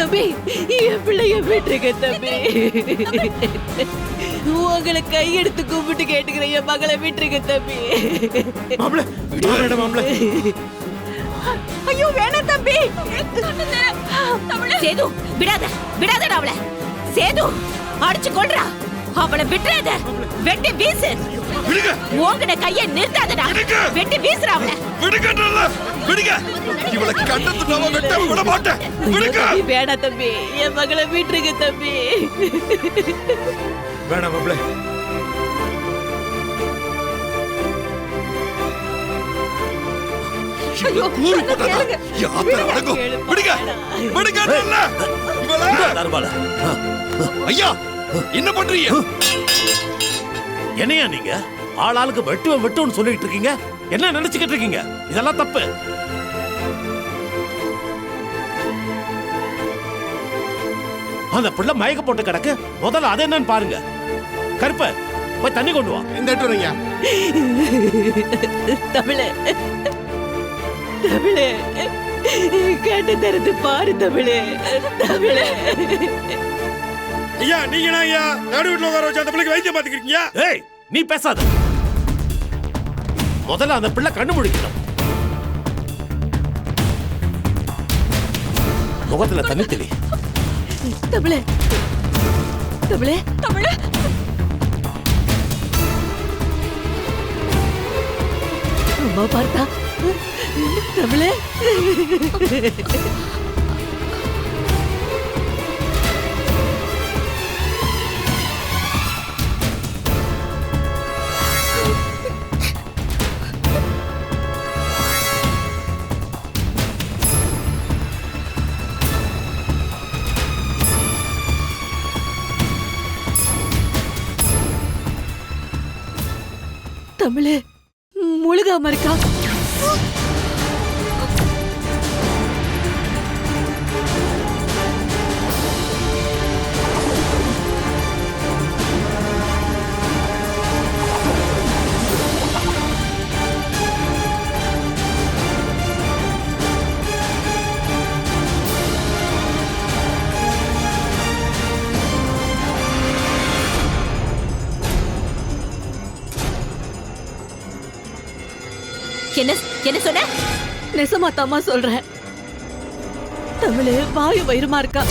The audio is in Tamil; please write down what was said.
தம்பி என் பிள்ளைய விட்டுருங்க தம்பி. உங்களை கையெடுத்து கும்பிட்டு கேட்டுக்கிறேன் என் மகளை விட்டுருங்க தம்பி. ஐயோ வேணாம் தம்பி. சேது விடாத விடாதடா அவளை. சேது அடிச்சு கொள்றா அவளை விட்டுறாத. வெட்டி வீசு. ஓங்கன கைய நிறுத்தாதடா. வெட்டி வீசுறா அவளை. விடுங்க. இவளை கண்டத்து நாம வெட்ட விட மாட்டேன். விடுங்க. தம்பி வேணாம் தம்பி என் மகளை விட்டுருங்க தம்பி. வேணாம் கூறி போட்டாதா. யாத்திரை அடங்கும். விடுங்க. இவளை. தர்பால ஐயா என்ன பண்றீங்க? என்னையா நீங்க? ஆளாளுக்கு வெட்டுவ வெட்டுன்னு சொல்லிட்டு இருக்கீங்க. என்ன நினைச்சுக்கிட்டு இருக்கீங்க? இதெல்லாம் தப்பு. அந்த பிள்ளை மயக்க போட்டு கிடக்கு. முதல்ல அது என்னன்னு பாருங்க. கருப்ப போய் தண்ணி கொண்டு வா. இந்த வரீங்க தமிழே தமிழே கேட்டு தரது பாரு தமிழே தமிழே. ஐயா நீங்க ஐயா நடு வீட்டுல உட்கார வச்சு அந்த பிள்ளைக்கு வைத்தியம் பாத்துக்கிறீங்க ஏய் நீ பேசாத. முதல்ல அந்த பிள்ளை கண்டுபிடிக்கணும் முகத்துல தண்ணி தெளி. தமிழே தமிழே தமிழே அம்மா பார்த்தா. தமிழே தமிழே. முழுகாம இருக்கா? என்ன என்ன சொன்ன? நெசமா தாமா சொல்றேன். தமிழே வாயு வயிறுமா இருக்கா?